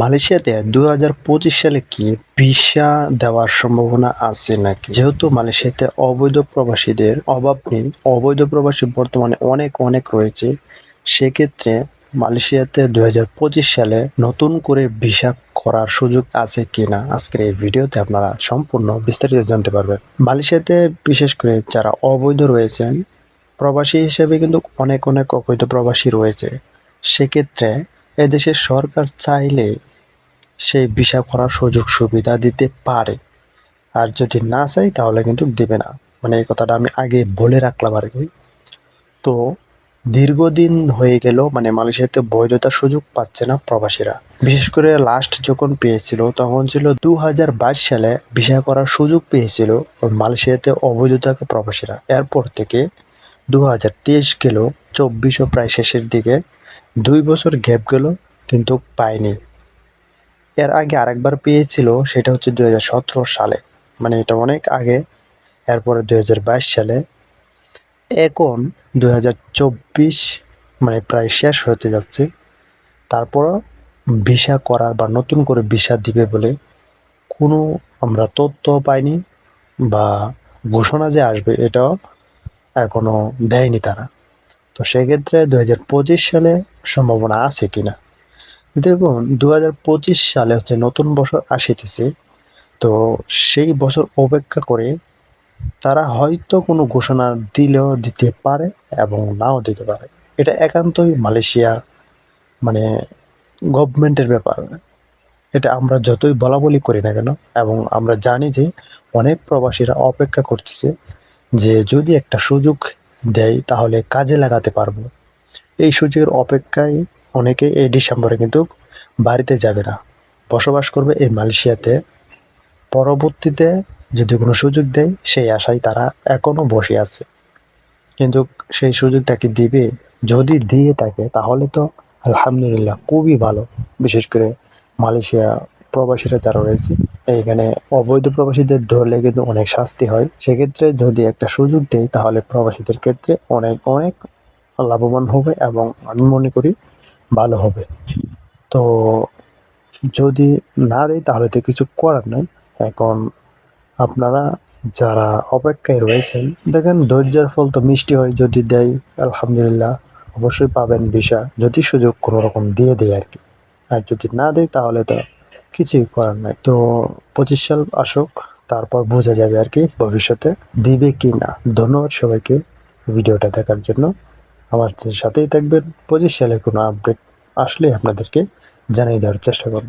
মালয়েশিয়াতে দু হাজার পঁচিশ সালে কি ভিসা দেওয়ার সম্ভাবনা আছে নাকি? যেহেতু মালয়েশিয়াতে অবৈধ প্রবাসীদের অভাব নেই, অবৈধ প্রবাসী বর্তমানে অনেক অনেক রয়েছে। সেক্ষেত্রে মালয়েশিয়াতে দু হাজার পঁচিশ সালে নতুন করে ভিসা করার সুযোগ আছে কিনা? আজকের এই ভিডিওতে আপনারা সম্পূর্ণ বিস্তারিত জানতে পারবেন। মালয়েশিয়াতে বিশেষ করে যারা অবৈধ রয়েছেন, প্রবাসী হিসেবে কিন্তু অনেক অনেক অবৈধ প্রবাসী রয়েছে। সেক্ষেত্রে এদেশের সরকার চাইলে সেই ভিসা করার সুযোগ সুবিধা দিতে পারে। আর যদি না চাই তাহলে কিন্তু দেবে না। মানে এই কথাটা আমি আগে বলে রাখলাম আর কি। তো দীর্ঘদিন হয়ে গেল মানে মালয়েশিয়াতে বৈধতার সুযোগ পাচ্ছে না প্রবাসীরা। বিশেষ করে লাস্ট যখন পেয়েছিল, তখন ছিল দু হাজার বাইশ সালে ভিসা করার সুযোগ পেয়েছিল মালয়েশিয়াতে অবৈধতাকে প্রবাসীরা। এরপর থেকে দু হাজার তেইশ গেল, চব্বিশও প্রায় শেষের দিকে। দুই বছর গ্যাপ গেল, কিন্তু পায়নি। এর আগে আরেকবার পেয়েছিল, সেটা হচ্ছে দুই হাজার সতেরো সালে। মানে এটা অনেক আগে, এরপরে দুই হাজার বাইশ সালে। এখন দু হাজার চব্বিশ মানে প্রায় শেষ হতে যাচ্ছে। তারপরও ভিসা করার বা নতুন করে ভিসা দিবে বলে কোনো আমরা তথ্য পাইনি বা ঘোষণা যে আসবে, এটাও এখনও দেয়নি তারা। তো সেক্ষেত্রে দু হাজার পঁচিশ সালে সম্ভাবনা আছে কিনা? দেখুন দু হাজার পঁচিশ সালে হচ্ছে নতুন বছর আসিতেছে। তো সেই বছর অপেক্ষা করে তারা হয়তো কোনো ঘোষণা দিলেও দিতে পারে এবং নাও দিতে পারে। এটা একান্তই মালয়েশিয়ার মানে গভর্নমেন্টের ব্যাপার। এটা আমরা যতই বলা বলি করি না কেন, এবং আমরা জানি যে অনেক প্রবাসীরা অপেক্ষা করতেছে যে যদি একটা সুযোগ দেয়, তাহলে কাজে লাগাতে পারব। এই সুযোগের অপেক্ষায় অনেকে এই ডিসেম্বরে কিন্তু বাড়িতে যাবে না। বসবাস করবে এই মালয়েশিয়াতে। পরবর্তীতে যদি কোনো সুযোগ দেয়, সেই আশায় তারা এখনও বসে আছে। কিন্তু সেই সুযোগটা কি দিবে? যদি দিয়ে থাকে, তাহলে তো আলহামদুলিল্লাহ খুবই ভালো। বিশেষ করে মালয়েশিয়া প্রবাসীরা যারা রয়েছে, এইখানে অবৈধ প্রবাসীদের ধরলে কিন্তু অনেক শাস্তি হয়। সেক্ষেত্রে যদি একটা সুযোগ দেয় তাহলে প্রবাসীদের ক্ষেত্রে অনেক অনেক লাভবান হবে এবং আমি মনে করি ভালো হবে। তো যদি না দেয় তাহলে তো কিছু করার নাই। এখন আপনারা যারা অপেক্ষায় রয়েছেন, দেখেন ধৈর্যের ফল তো মিষ্টি হয় যদি দেয় আলহামদুলিল্লাহ, অবশ্যই পাবেন ভিসা। যদি সুযোগ কোনো রকম দিয়ে দেয় আর কি। আর যদি না দেয় তাহলে তো কিছুই করার নাই। তো পঁচিশ সাল আসুক, তারপর বোঝা যাবে আর কি ভবিষ্যতে দিবে কি না। ধন্যবাদ সবাইকে ভিডিওটা দেখার জন্য। আমার সাথেই থাকবেন। পঁচিশ সালে কোনো আপডেট আসলে আপনাদেরকে জানিয়ে দেওয়ার চেষ্টা করব।